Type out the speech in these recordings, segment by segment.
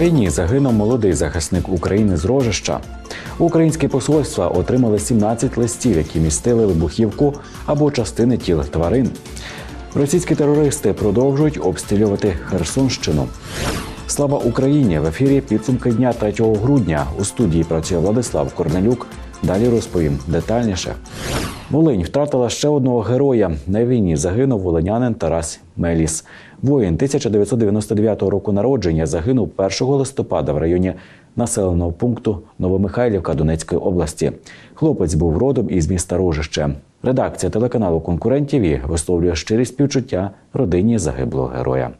Війні загинув молодий захисник України з Рожища. Українські посольства отримали 17 листів, які містили вибухівку або частини тіл тварин. Російські терористи продовжують обстрілювати Херсонщину. Слава Україні! В ефірі підсумки дня 3 грудня. У студії працює Владислав Корнелюк. Далі розповім детальніше. Волинь втратила ще одного героя. На війні загинув волинянин Тарас Меліс. Воїн 1999 року народження загинув 1 листопада в районі населеного пункту Новомихайлівка Донецької області. Хлопець був родом із міста Рожище. Редакція телеканалу Конкурентів висловлює щирі співчуття родині загиблого героя.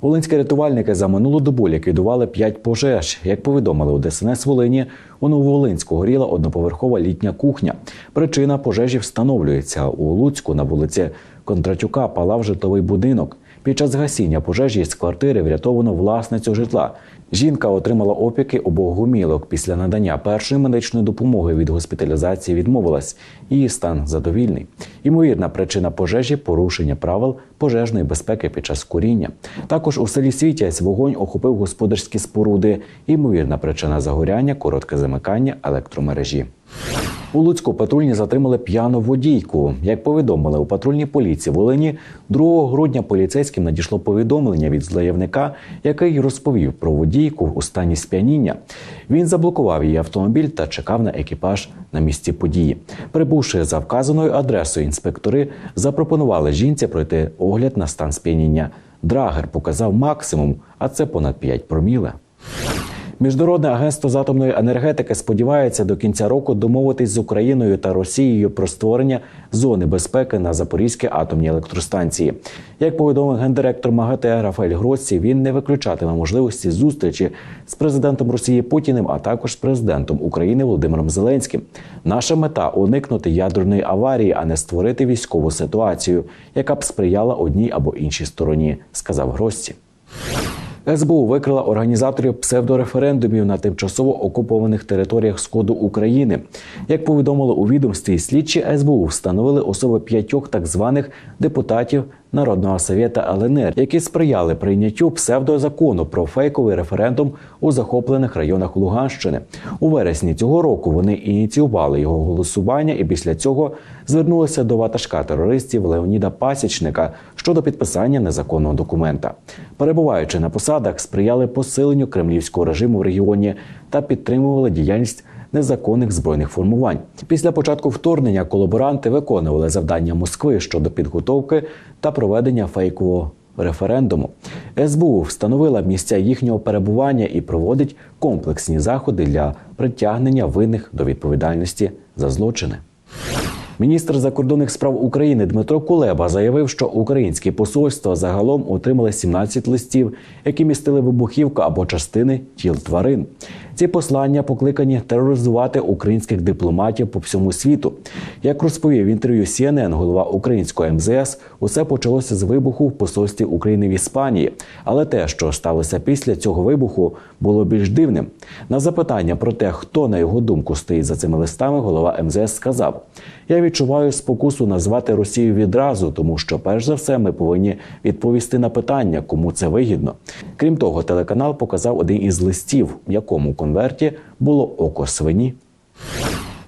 Волинські рятувальники за минулу добу ліквідували п'ять пожеж. Як повідомили у ДСНС Волині, у Нововолинську горіла одноповерхова літня кухня. Причина пожежі встановлюється у Луцьку на вулиці Кондратюка палав житловий будинок. Під час гасіння пожежі з квартири врятовано власницю житла. Жінка отримала опіки обох гумілок. Після надання першої медичної допомоги від госпіталізації відмовилась. Її стан задовільний. Ймовірна причина пожежі порушення правил пожежної безпеки під час куріння. Також у селі Світязь вогонь охопив господарські споруди. Ймовірна причина загоряння коротке замикання електромережі. У Луцьку патрульні затримали п'яну водійку. Як повідомили у патрульній поліції Волині, 2 грудня поліцейським надійшло повідомлення від заявника, який розповів про водійку у стані сп'яніння. Він заблокував її автомобіль та чекав на екіпаж на місці події. Прибувши за вказаною адресою, інспектори запропонували жінці пройти огляд на стан сп'яніння. Драгер показав максимум, а це понад 5 проміле. Міжнародне агентство з атомної енергетики сподівається до кінця року домовитись з Україною та Росією про створення зони безпеки на Запорізькій атомній електростанції. Як повідомив гендиректор МАГАТЕ Рафаель Гроссі, він не виключатиме можливості зустрічі з президентом Росії Путіним, а також з президентом України Володимиром Зеленським. Наша мета уникнути ядерної аварії, а не створити військову ситуацію, яка б сприяла одній або іншій стороні, сказав Гроссі. СБУ викрила організаторів псевдореферендумів на тимчасово окупованих територіях сходу України. Як повідомили у відомстві, слідчі СБУ встановили особи п'ятьох так званих депутатів Народного совєта ЛНР, які сприяли прийняттю псевдозакону про фейковий референдум у захоплених районах Луганщини. У вересні цього року вони ініціювали його голосування і після цього звернулися до ватажка терористів Леоніда Пасічника щодо підписання незаконного документа. Перебуваючи на посадах, сприяли посиленню кремлівського режиму в регіоні та підтримували діяльність незаконних збройних формувань. Після початку вторгнення колаборанти виконували завдання Москви щодо підготовки та проведення фейкового референдуму. СБУ встановила місця їхнього перебування і проводить комплексні заходи для притягнення винних до відповідальності за злочини. Міністр закордонних справ України Дмитро Кулеба заявив, що українські посольства загалом отримали 17 листів, які містили вибухівку або частини тіл тварин. Ці послання покликані тероризувати українських дипломатів по всьому світу. Як розповів в інтерв'ю CNN голова українського МЗС, усе почалося з вибуху в посольстві України в Іспанії. Але те, що сталося після цього вибуху, було більш дивним. На запитання про те, хто на його думку стоїть за цими листами, голова МЗС сказав: Я відчуваю спокусу назвати Росію відразу, тому що, перш за все, ми повинні відповісти на питання, кому це вигідно. Крім того, телеканал показав один із листів, в якому конверті було око свині.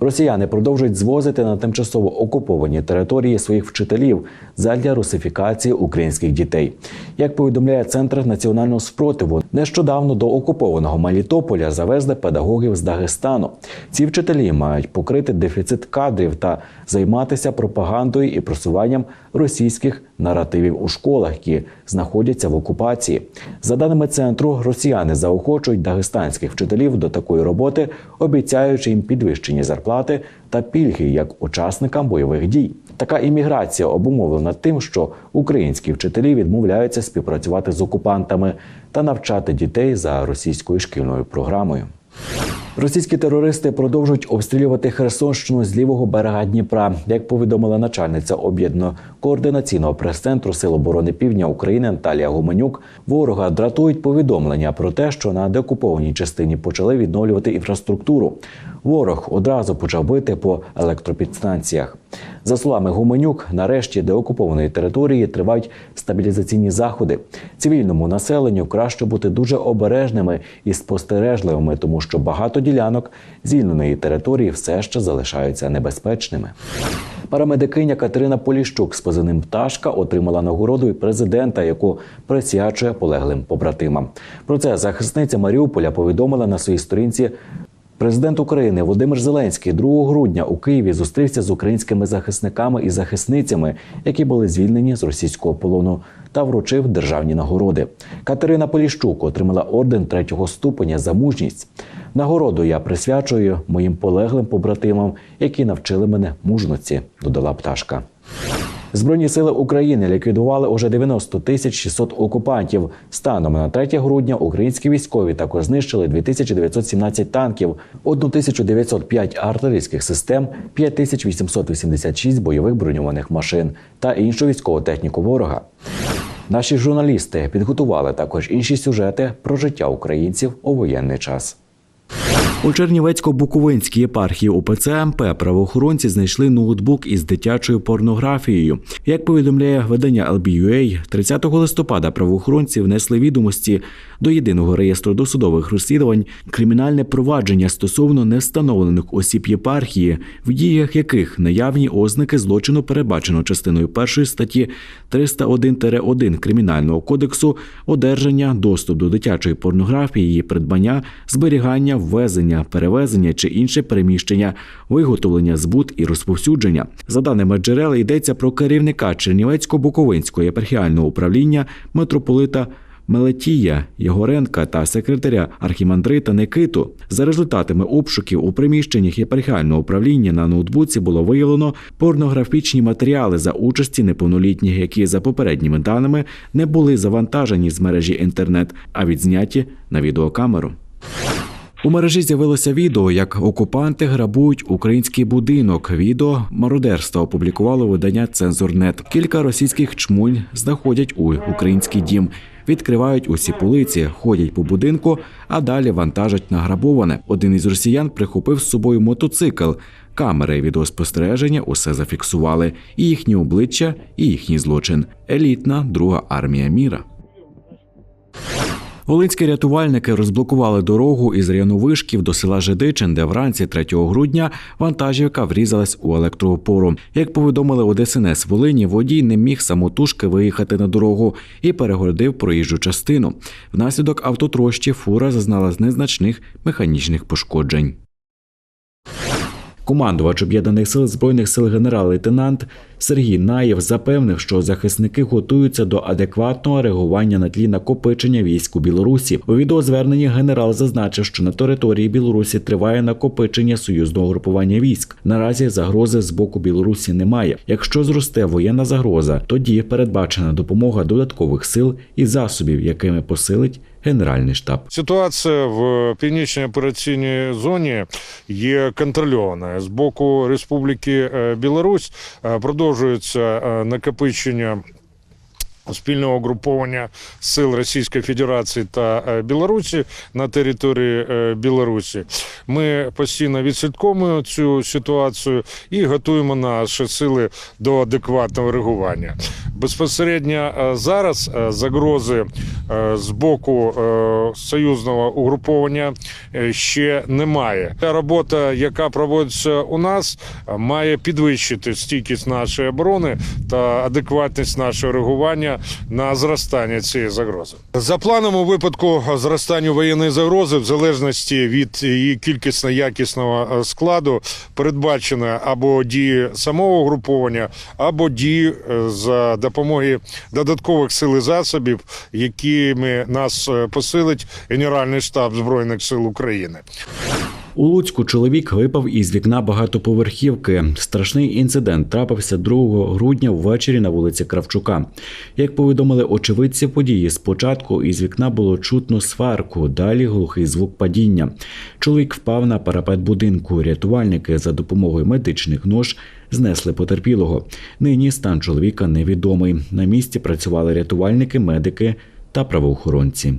Росіяни продовжують звозити на тимчасово окуповані території своїх вчителів задля русифікації українських дітей. Як повідомляє Центр національного спротиву, нещодавно до окупованого Мелітополя завезли педагогів з Дагестану. Ці вчителі мають покрити дефіцит кадрів та займатися пропагандою і просуванням російських наративів у школах, які знаходяться в окупації. За даними центру, росіяни заохочують дагестанських вчителів до такої роботи, обіцяючи їм підвищені зарплати та пільги як учасникам бойових дій. Така імміграція обумовлена тим, що українські вчителі відмовляються співпрацювати з окупантами та навчати дітей за російською шкільною програмою. Російські терористи продовжують обстрілювати Херсонщину з лівого берега Дніпра. Як повідомила начальниця об'єднаного координаційного прес-центру Сил оборони Півдня України Наталія Гуменюк, ворога дратують повідомлення про те, що на деокупованій частині почали відновлювати інфраструктуру. Ворог одразу почав бити по електропідстанціях. За словами Гуменюк, нарешті деокупованої території тривають стабілізаційні заходи. Цивільному населенню краще бути дуже обережними і спостережливими, тому що багато ділянок звільненої території все ще залишаються небезпечними. Парамедикиня Катерина Поліщук з позивним пташка отримала нагороду від президента, яку присвячує полеглим побратимам. Про це захисниця Маріуполя повідомила на своїй сторінці. Президент України Володимир Зеленський 2 грудня у Києві зустрівся з українськими захисниками і захисницями, які були звільнені з російського полону, та вручив державні нагороди. Катерина Поліщук отримала орден третього ступеня за мужність. Нагороду я присвячую моїм полеглим побратимам, які навчили мене мужності, додала пташка. Збройні сили України ліквідували уже 90 тисяч 600 окупантів. Станом на 3 грудня українські військові також знищили 2917 танків, 1905 артилерійських систем, 5886 бойових броньованих машин та іншу військову техніку ворога. Наші журналісти підготували також інші сюжети про життя українців у воєнний час. У Чернівецько-Буковинській єпархії УПЦ МП правоохоронці знайшли ноутбук із дитячою порнографією. Як повідомляє видання LBUA, 30 листопада правоохоронці внесли відомості до єдиного реєстру досудових розслідувань кримінальне провадження стосовно невстановлених осіб єпархії, в діях яких наявні ознаки злочину передбачено частиною першої статті 301-1 кримінального кодексу одержання, доступ до дитячої порнографії, її придбання, зберігання, ввезення, перевезення чи інше переміщення, виготовлення, збут і розповсюдження. За даними джерел, йдеться про керівника Чернівецько-Буковинського єпархіального управління митрополита. Мелетія Єгоренка та секретаря архімандрита Никиту за результатами обшуків у приміщеннях єпархіального управління на ноутбуці було виявлено порнографічні матеріали за участі неповнолітніх, які за попередніми даними не були завантажені з мережі інтернет, а відзняті на відеокамеру. У мережі з'явилося відео, як окупанти грабують український будинок. Відео мародерства опублікувало видання Цензурнет. Кілька російських чмуль знаходять у український дім. Відкривають усі полиці, ходять по будинку, а далі вантажать награбоване. Один із росіян прихопив з собою мотоцикл. Камери відеоспостереження усе зафіксували. І їхні обличчя, і їхній злочин. Елітна друга армія міра. Волинські рятувальники розблокували дорогу із району Вишків до села Жидичин, де вранці 3 грудня вантажівка врізалась у електроопору. Як повідомили у ДСНС Волині, водій не міг самотужки виїхати на дорогу і перегородив проїжджу частину. Внаслідок автотрощі фура зазнала незначних механічних пошкоджень. Командувач об'єднаних сил збройних сил генерал-лейтенант Сергій Наєв запевнив, що захисники готуються до адекватного реагування на тлі накопичення військ у Білорусі. У відеозверненні генерал зазначив, що на території Білорусі триває накопичення союзного групування військ. Наразі загрози з боку Білорусі немає. Якщо зросте воєнна загроза, тоді передбачена допомога додаткових сил і засобів, якими посилить Генеральний штаб. Ситуація в північній операційній зоні є контрольована з боку Республіки е, Білорусь. е, Продовжується е, накопичення. Спільного угруповання сил Російської Федерації та е, Білорусі на території е, Білорусі. Ми постійно відслідковуємо цю ситуацію і готуємо наші сили до адекватного реагування. Безпосередньо е, зараз загрози з боку союзного угруповання ще немає. Та робота, яка проводиться у нас, має підвищити стійкість нашої оборони та адекватність нашого реагування на зростання цієї загрози. За планом у випадку зростання воєнної загрози, в залежності від її кількісно якісного е, складу, передбачено або дії самого угруповання, або дії е, за допомогою додаткових сил і засобів, якими нас е, посилить Генеральний штаб збройних сил України. У Луцьку чоловік випав із вікна багатоповерхівки. Страшний інцидент трапився 2 грудня ввечері на вулиці Кравчука. Як повідомили очевидці події, спочатку із вікна було чутно сварку, далі глухий звук падіння. Чоловік впав на парапет будинку. Рятувальники за допомогою медичних нож знесли потерпілого. Нині стан чоловіка невідомий. На місці працювали рятувальники, медики та правоохоронці.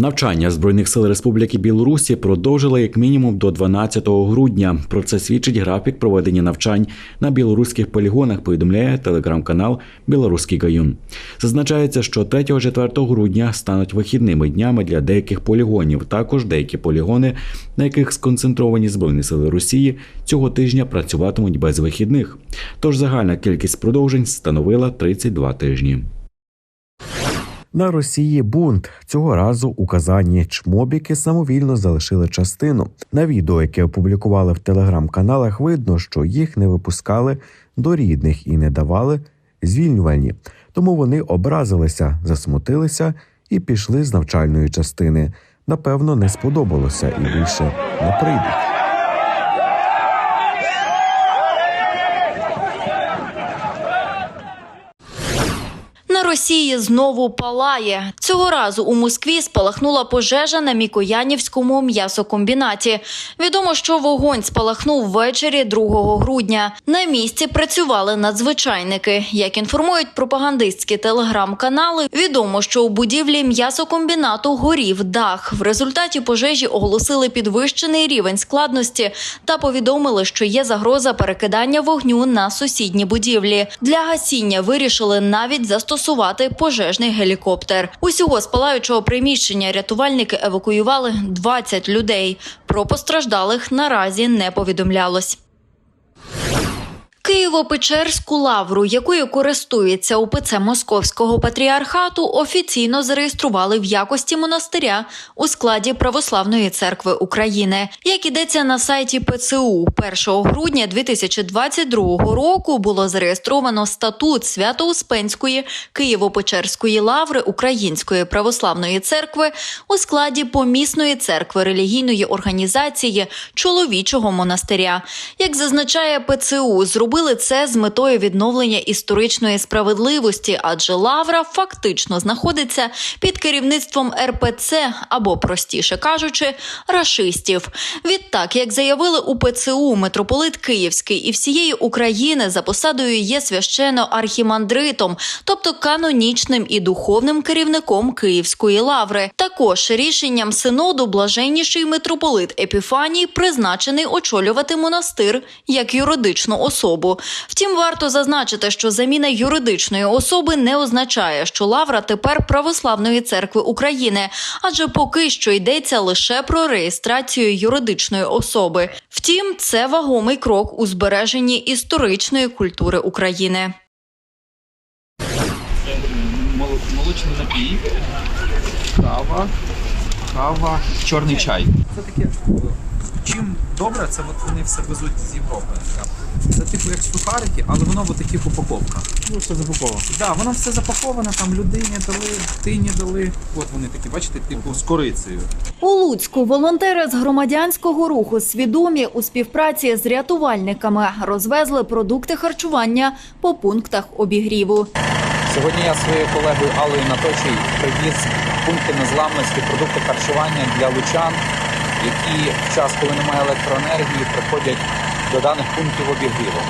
Навчання Збройних сил Республіки Білорусі продовжили як мінімум до 12 грудня. Про це свідчить графік проведення навчань на білоруських полігонах. Повідомляє телеграм-канал Білоруський Гаюн. Зазначається, що 3-4 грудня стануть вихідними днями для деяких полігонів. Також деякі полігони, на яких сконцентровані збройні сили Росії, цього тижня працюватимуть без вихідних. Тож загальна кількість продовжень становила 32 тижні. На Росії бунт цього разу у Казані чмобіки самовільно залишили частину. На відео, яке опублікували в телеграм-каналах, видно, що їх не випускали до рідних і не давали звільнювальні. Тому вони образилися, засмутилися і пішли з навчальної частини. Напевно, не сподобалося і більше не прийдуть. Росії знову палає. Цього разу у Москві спалахнула пожежа на Мікоянівському м'ясокомбінаті. Відомо, що вогонь спалахнув ввечері 2 грудня. На місці працювали надзвичайники. Як інформують пропагандистські телеграм-канали, відомо, що у будівлі м'ясокомбінату горів дах. В результаті пожежі оголосили підвищений рівень складності та повідомили, що є загроза перекидання вогню на сусідні будівлі. Для гасіння вирішили навіть застосувати пожежний гелікоптер. Усього з палаючого приміщення рятувальники евакуювали 20 людей. Про постраждалих наразі не повідомлялось. Києво-Печерську лавру, якою користується УПЦ Московського патріархату, офіційно зареєстрували в якості монастиря у складі Православної церкви України. Як ідеться на сайті ПЦУ, 1 грудня 2022 року було зареєстровано статут Свято-Успенської Києво-Печерської лаври Української православної церкви у складі помісної церкви релігійної організації чоловічого монастиря. Як зазначає ПЦУ, зробили це з метою відновлення історичної справедливості, адже лавра фактично знаходиться під керівництвом РПЦ або, простіше кажучи, рашистів. Відтак, як заявили у ПЦУ, митрополит Київський і всієї України за посадою є священно архімандритом, тобто канонічним і духовним керівником Київської лаври. Також рішенням синоду блаженніший митрополит Епіфаній призначений очолювати монастир як юридичну особу. Втім, варто зазначити, що заміна юридичної особи не означає, що лавра тепер православної церкви України, адже поки що йдеться лише про реєстрацію юридичної особи. Втім, це вагомий крок у збереженні історичної культури України. Мол- молочний напій, кава, кава, чорний чай. Це таке. Чим добре, це от вони все везуть з Європи. Це типу як сухарики, але воно в таких упаковках. Ну, все запаковано. Так, да, воно все запаковано, там людині дали, дитині дали. От вони такі, бачите, типу з корицею. У Луцьку волонтери з громадянського руху свідомі у співпраці з рятувальниками розвезли продукти харчування по пунктах обігріву. Сьогодні я своєю колегою Аллою Наточій привіз пункти незламності, продукти харчування для лучан, які в час, коли немає електроенергії, приходять до даних пунктів обігріву.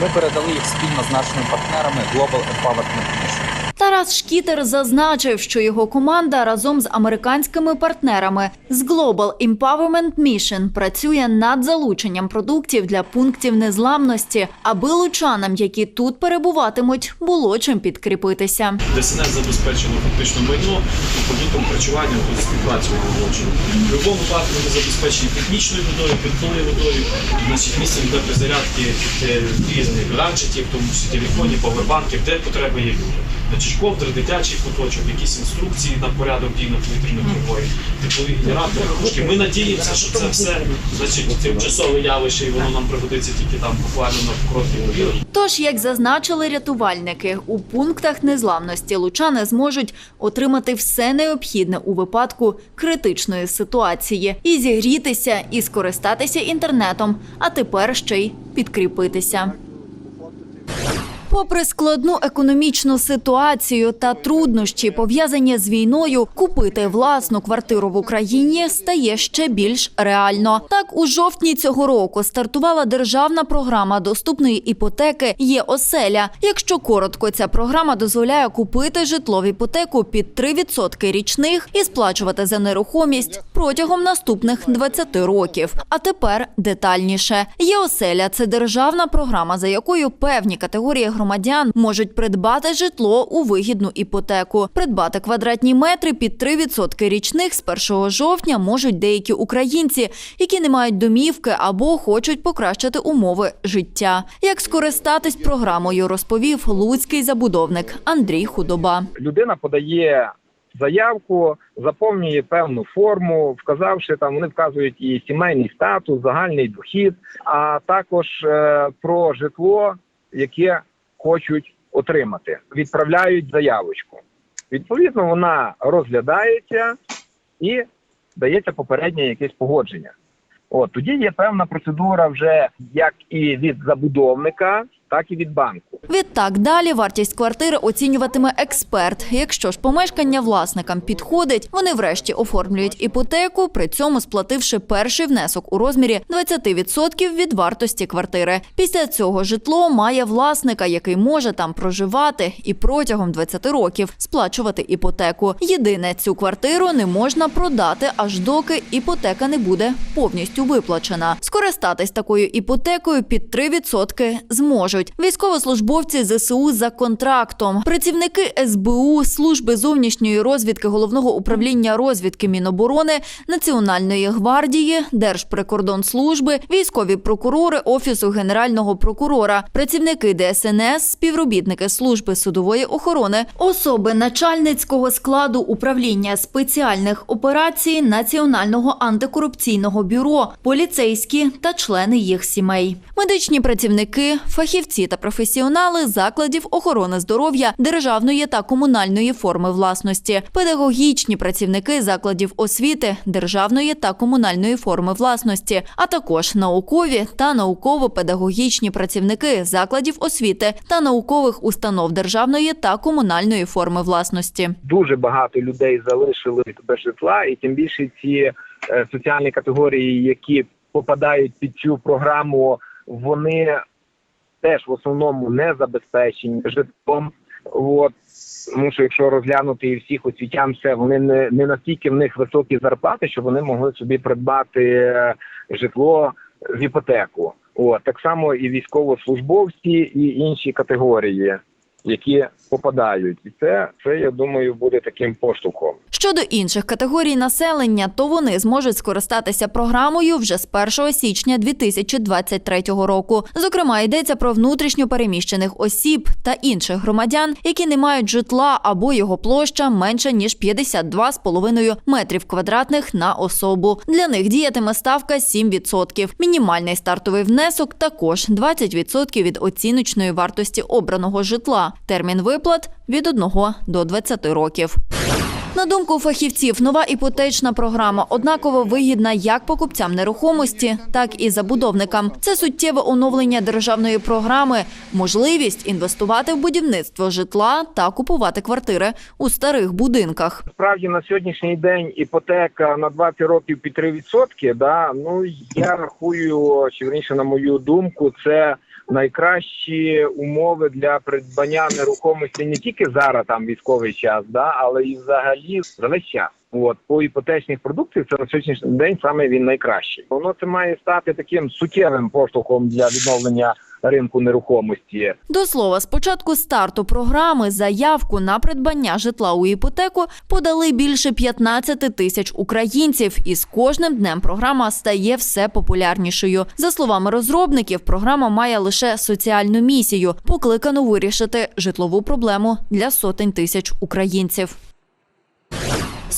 Ми передали їх спільно з нашими партнерами Global Empowerment Mission. Тарас Шкітер зазначив, що його команда разом з американськими партнерами з Global Empowerment Mission працює над залученням продуктів для пунктів незламності, аби лучанам, які тут перебуватимуть, було чим підкріпитися. ДСНС забезпечено фактично майно і продуктом харчування тут співпрацю робочою. В будь-якому випадку вони забезпечені технічною водою, питною водою, значить місцем для призарядки е, різних гаджетів, тому числі телефонів, павербанків, де потреба є люди. Значить, ковдри, дитячий куточок, якісь інструкції на порядок дій на повітряних приборів, теплові генератори, кружки. Ми надіємося, що це все значить тимчасове явище, і воно нам пригодиться тільки там буквально на короткий період. Тож, як зазначили рятувальники, у пунктах незламності лучани зможуть отримати все необхідне у випадку критичної ситуації і зігрітися, і скористатися інтернетом, а тепер ще й підкріпитися. Попри складну економічну ситуацію та труднощі, пов'язані з війною, купити власну квартиру в Україні стає ще більш реально. Так, у жовтні цього року стартувала державна програма доступної іпотеки «Є оселя». Якщо коротко, ця програма дозволяє купити житло в іпотеку під 3% річних і сплачувати за нерухомість протягом наступних 20 років. А тепер детальніше. «Є оселя» – це державна програма, за якою певні категорії громадян можуть придбати житло у вигідну іпотеку. Придбати квадратні метри під 3% річних з 1 жовтня можуть деякі українці, які не мають домівки або хочуть покращити умови життя. Як скористатись програмою, розповів луцький забудовник Андрій Худоба. людина подає заявку, заповнює певну форму, вказавши там, вони вказують і сімейний статус, загальний дохід, а також е, про житло, яке хочуть отримати. Відправляють заявочку. Відповідно, вона розглядається і дається попереднє якесь погодження. От тоді є певна процедура вже як і від забудовника, так і від банку. Відтак далі вартість квартири оцінюватиме експерт. Якщо ж помешкання власникам підходить, вони врешті оформлюють іпотеку, при цьому сплативши перший внесок у розмірі 20% від вартості квартири. Після цього житло має власника, який може там проживати і протягом 20 років сплачувати іпотеку. Єдине, цю квартиру не можна продати, аж доки іпотека не буде повністю виплачена. Скористатись такою іпотекою під 3% зможуть військовослужбовці ЗСУ за контрактом, працівники СБУ, служби зовнішньої розвідки головного управління розвідки Міноборони, Національної гвардії, Держприкордонслужби, військові прокурори Офісу Генерального прокурора, працівники ДСНС, співробітники служби судової охорони, особи начальницького складу управління спеціальних операцій Національного антикорупційного бюро, поліцейські та члени їх сімей, медичні працівники, фахівці та професіонали закладів охорони здоров'я державної та комунальної форми власності, педагогічні працівники закладів освіти державної та комунальної форми власності, а також наукові та науково-педагогічні працівники закладів освіти та наукових установ державної та комунальної форми власності. дуже багато людей залишили без житла, і тим більше ці е, соціальні категорії, які попадають під цю програму, вони теж в основному не забезпечені житлом. От тому що якщо розглянути і всіх освітян, все вони не, не настільки в них високі зарплати, що вони могли собі придбати е, житло з іпотеку. От так само і військовослужбовці, і інші категорії, які попадають, і це, це я думаю, буде таким поштовхом. Щодо інших категорій населення, то вони зможуть скористатися програмою вже з 1 січня 2023 року. Зокрема, йдеться про внутрішньо переміщених осіб та інших громадян, які не мають житла або його площа менша ніж 52,5 метрів квадратних на особу. Для них діятиме ставка 7%. Мінімальний стартовий внесок також 20% від оціночної вартості обраного житла. Термін виплат від 1 до 20 років. На думку фахівців, нова іпотечна програма однаково вигідна як покупцям нерухомості, так і забудовникам. Це суттєве оновлення державної програми, можливість інвестувати в будівництво житла та купувати квартири у старих будинках. Справді на сьогоднішній день іпотека на 20 років під 3%, да, ну я рахую, чи верніше, на мою думку, це найкращі умови для придбання нерухомості не тільки зараз там військовий час, да, але і взагалі за весь час. От по іпотечних продуктах це на сьогоднішній день саме він найкращий. Воно це має стати таким суттєвим поштовхом для відновлення ринку нерухомості. До слова, з початку старту програми заявку на придбання житла у іпотеку подали більше 15 тисяч українців, і з кожним днем програма стає все популярнішою. За словами розробників, програма має лише соціальну місію, покликану вирішити житлову проблему для сотень тисяч українців.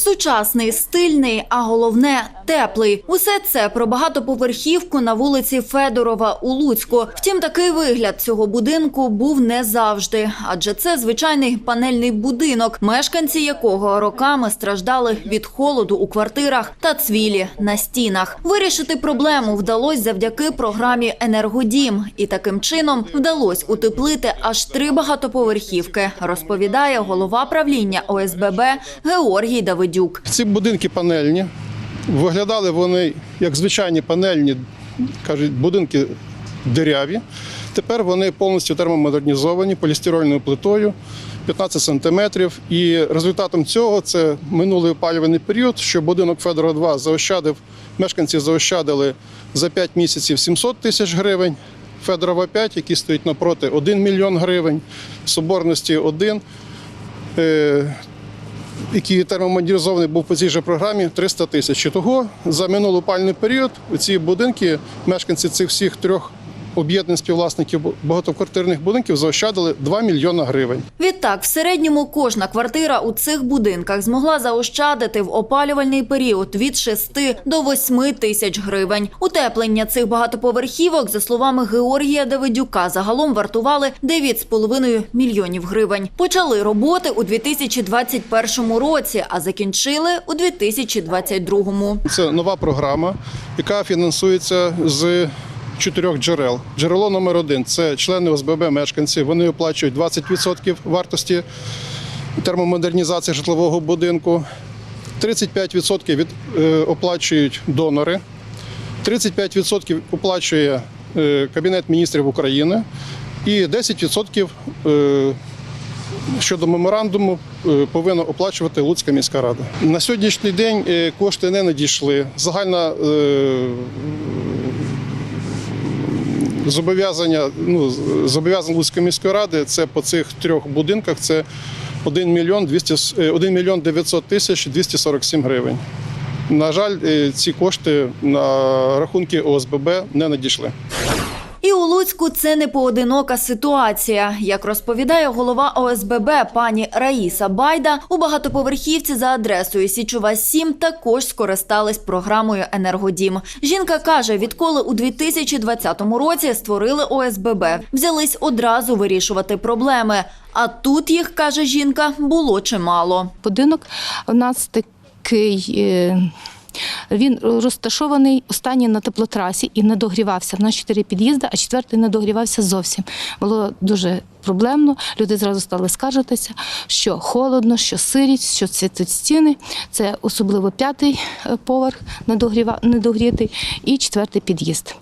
Сучасний, стильний, а головне теплий. Усе це про багатоповерхівку на вулиці Федорова у Луцьку. Втім, такий вигляд цього будинку був не завжди, адже це звичайний панельний будинок, мешканці якого роками страждали від холоду у квартирах та цвілі на стінах. Вирішити проблему вдалося завдяки програмі Енергодім, і таким чином вдалося утеплити аж три багатоповерхівки, розповідає голова правління ОСББ Георгій Давидюк. Ці будинки панельні. Виглядали вони як звичайні панельні, кажуть, будинки диряві. Тепер вони повністю термомодернізовані полістирольною плитою 15 сантиметрів. І результатом цього це минулий опалювальний період, що будинок Федора 2 заощадив, мешканці заощадили за 5 місяців 700 тисяч гривень. Федорова 5, який стоїть напроти 1 мільйон гривень, соборності 1 який термомодернізований був по цій же програмі 300 тисяч. Того за минулий пальний період ці будинки, мешканці цих всіх трьох об'єднань співвласників багатоквартирних будинків заощадили 2 мільйона гривень. Відтак, в середньому кожна квартира у цих будинках змогла заощадити в опалювальний період від 6 до 8 тисяч гривень. Утеплення цих багатоповерхівок, за словами Георгія Давидюка, загалом вартували 9,5 мільйонів гривень. Почали роботи у 2021 році, а закінчили у 2022. Це нова програма, яка фінансується з чотирьох джерел. Джерело номер один це члени ОСББ мешканці. Вони оплачують 20% вартості термомодернізації житлового будинку. 35% від, е, оплачують донори, 35% оплачує е, Кабінет міністрів України і 10% е, щодо меморандуму повинна оплачувати Луцька міська рада. На сьогоднішній день кошти не надійшли. Загальна зобов'язання ну, зобов'язання Луцької міської ради це по цих трьох будинках це 1 мільйон 200, с- е, 1 мільйон 900 тисяч 247 гривень. На жаль, е, ці кошти на рахунки ОСББ не надійшли. І у Луцьку це не поодинока ситуація. Як розповідає голова ОСББ пані Раїса Байда, у багатоповерхівці за адресою Січова 7 також скористались програмою Енергодім. Жінка каже, відколи у 2020 році створили ОСББ, взялись одразу вирішувати проблеми. А тут їх каже жінка було чимало. будинок у нас такий. Він розташований останній на теплотрасі і не догрівався. У нас чотири під'їзди, а четвертий не догрівався зовсім. Було дуже проблемно. Люди зразу стали скаржитися, що холодно, що сирість, що цвітуть стіни. Це особливо п'ятий е, поверх недогрітий і четвертий під'їзд.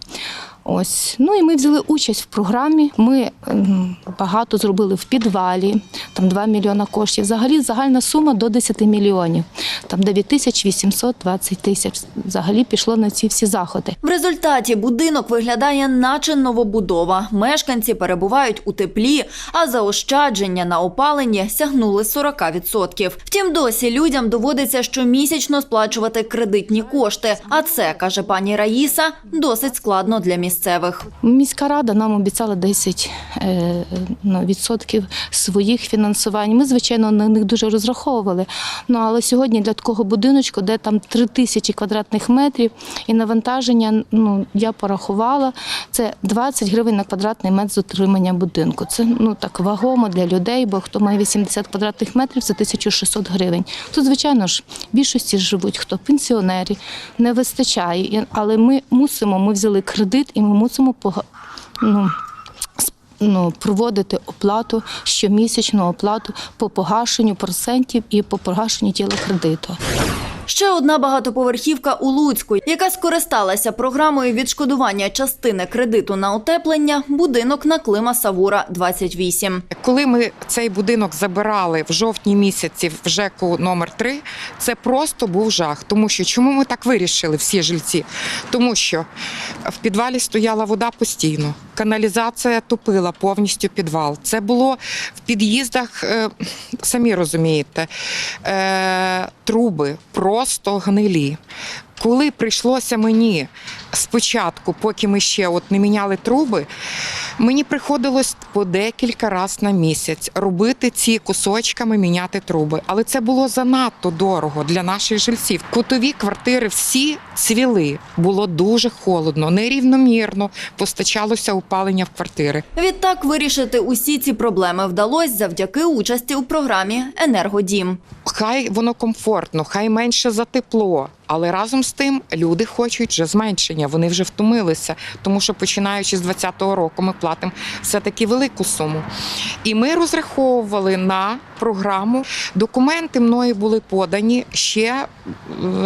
Ось ну і ми взяли участь в програмі. Ми ем, багато зробили в підвалі, там 2 мільйона коштів. Взагалі загальна сума до 10 мільйонів. Там 9 тисяч 820 тисяч. Взагалі пішло на ці всі заходи. В результаті будинок виглядає наче новобудова. Мешканці перебувають у теплі, а заощадження на опаленні сягнули 40%. Втім, досі людям доводиться щомісячно сплачувати кредитні кошти. А це, каже пані Раїса, досить складно для місцевих. Міська рада нам обіцяла 10 е, ну, відсотків своїх фінансувань. Ми, звичайно, на них дуже розраховували. Ну але сьогодні для такого будиночку, де там 3 тисячі квадратних метрів, і навантаження, ну я порахувала, це 20 гривень на квадратний метр з утримання будинку. Це ну так вагомо для людей, бо хто має 80 квадратних метрів, це 1600 гривень. Тут, звичайно ж, більшості живуть хто пенсіонери, не вистачає. Але ми мусимо, ми взяли кредит і ми мусимо ну, ну, проводити оплату, щомісячну оплату по погашенню процентів і по погашенню тіла кредиту. Ще одна багатоповерхівка у Луцьку, яка скористалася програмою відшкодування частини кредиту на утеплення, будинок на Клима Савура 28. Коли ми цей будинок забирали в жовтні місяці в ЖЕКу номер 3 це просто був жах. Тому що чому ми так вирішили, всі жильці? Тому що в підвалі стояла вода постійно, каналізація топила повністю підвал. Це було в під'їздах, е, самі розумієте, е, труби просто гнилі. Коли прийшлося мені спочатку, поки ми ще от не міняли труби, Мені приходилось по декілька разів на місяць робити ці кусочками, міняти труби. Але це було занадто дорого для наших жильців. Кутові квартири всі цвіли. Було дуже холодно, нерівномірно постачалося опалення в квартири. Відтак вирішити усі ці проблеми вдалося завдяки участі у програмі Енергодім. Хай воно комфортно, хай менше за тепло. Але разом з тим люди хочуть вже зменшення. Вони вже втомилися, тому що починаючи з 2020 року ми платимо все таки велику суму. І ми розраховували на програму. Документи мною були подані ще е,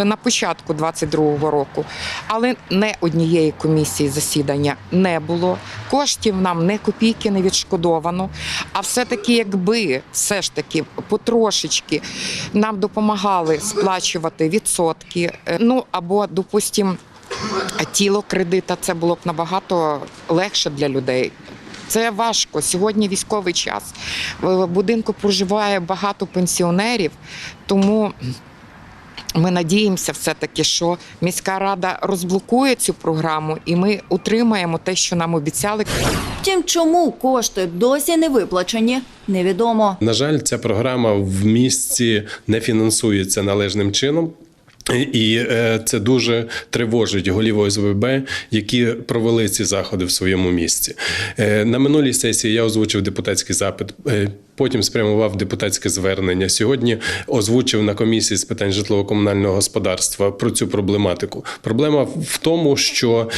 на початку 22-го року, але не однієї комісії засідання не було. Коштів нам не копійки не відшкодовано. А все-таки, якби все ж таки потрошечки нам допомагали сплачувати відсотки, е, ну або, допустим, тіло кредита, це було б набагато легше для людей. Це важко. Сьогодні військовий час. В будинку проживає багато пенсіонерів, тому ми надіємося все-таки, що міська рада розблокує цю програму, і ми утримаємо те, що нам обіцяли. Втім, чому кошти досі не виплачені, невідомо. На жаль, ця програма в місті не фінансується належним чином. І е, це дуже тривожить голів ОСББ, які провели ці заходи в своєму місті. Е, На минулій сесії я озвучив депутатський запит. е, Потім спрямував депутатське звернення. Сьогодні озвучив на комісії з питань житлово-комунального господарства про цю проблематику. Проблема в тому, що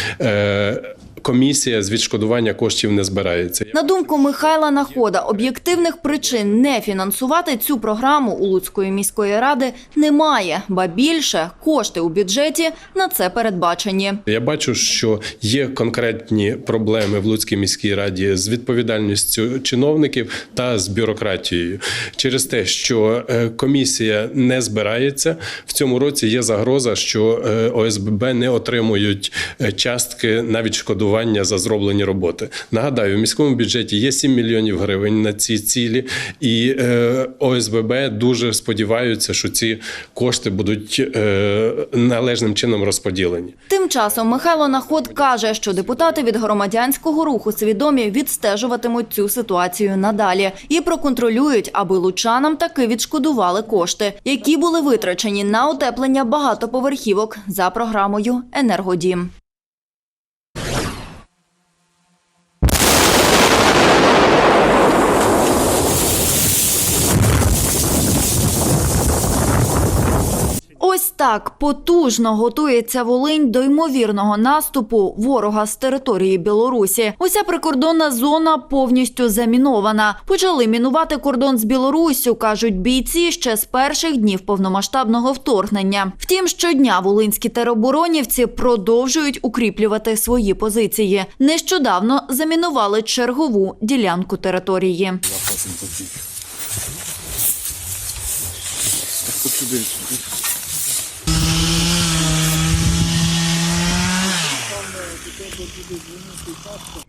комісія з відшкодування коштів не збирається. На думку Михайла Находа, об'єктивних причин не фінансувати цю програму у Луцької міської ради немає, ба більше кошти у бюджеті на це передбачені. Я бачу, що є конкретні проблеми в Луцькій міській раді з відповідальністю чиновників та з бюрократією. Через те, що е, комісія не збирається в цьому році, є загроза, що е, ОСББ не отримують е, частки на відшкодування за зроблені роботи. Нагадаю, в міському бюджеті є 7 мільйонів гривень на ці цілі, і е, ОСББ дуже сподіваються, що ці кошти будуть е, належним чином розподілені. Тим часом Михайло Наход каже, що депутати від громадянського руху свідомі відстежуватимуть цю ситуацію надалі і проконтролюють, аби лучанам таки відшкодували кошти, які були витрачені на утеплення багатоповерхівок за програмою Енергодім. Ось так потужно готується Волинь до ймовірного наступу ворога з території Білорусі. Уся прикордонна зона повністю замінована. Почали мінувати кордон з Білоруссю, кажуть бійці ще з перших днів повномасштабного вторгнення. Втім, щодня волинські тероборонівці продовжують укріплювати свої позиції. Нещодавно замінували чергову ділянку території.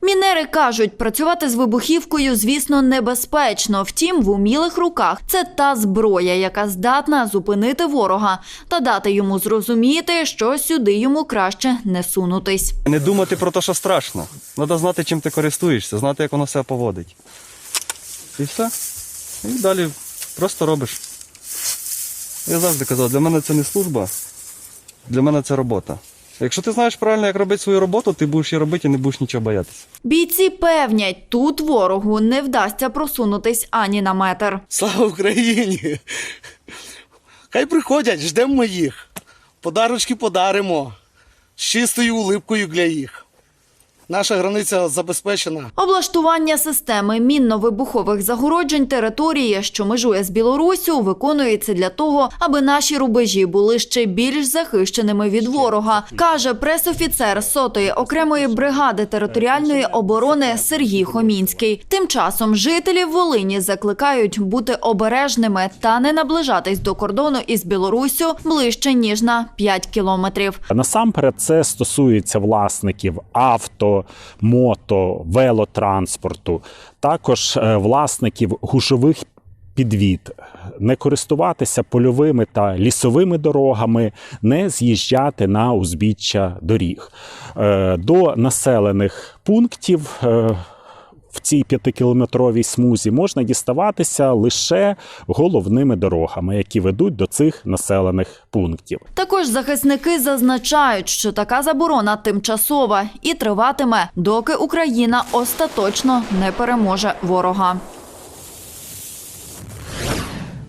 Мінери кажуть, працювати з вибухівкою, звісно, небезпечно. Втім, в умілих руках це та зброя, яка здатна зупинити ворога та дати йому зрозуміти, що сюди йому краще не сунутись. Не думати про те, що страшно. Треба знати, чим ти користуєшся, знати, як воно себе поводить. І все. І далі просто робиш. Я завжди казав, для мене це не служба, для мене це робота. Якщо ти знаєш правильно, як робити свою роботу, ти будеш її робити і не будеш нічого боятися. Бійці певнять, тут ворогу не вдасться просунутись ані на метр. Слава Україні! Хай приходять, ждемо їх. Подарочки подаримо з чистою улипкою для їх. Наша границя забезпечена. Облаштування системи мінно-вибухових загороджень території, що межує з Білоруссю, виконується для того, аби наші рубежі були ще більш захищеними від ворога, каже пресофіцер сотої окремої бригади територіальної оборони Сергій Хомінський. Тим часом жителів Волині закликають бути обережними та не наближатись до кордону із Білоруссю ближче ніж на 5 кілометрів. Насамперед, це стосується власників авто, мото, велотранспорту, також е, власників гушових підвід, не користуватися польовими та лісовими дорогами, не з'їжджати на узбіччя доріг. Е, До населених пунктів. В цій п'ятикілометровій смузі можна діставатися лише головними дорогами, які ведуть до цих населених пунктів. Також захисники зазначають, що така заборона тимчасова і триватиме, доки Україна остаточно не переможе ворога.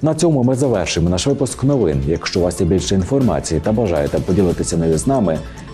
На цьому ми завершимо наш випуск новин. Якщо у вас є більше інформації та бажаєте поділитися нею з нами,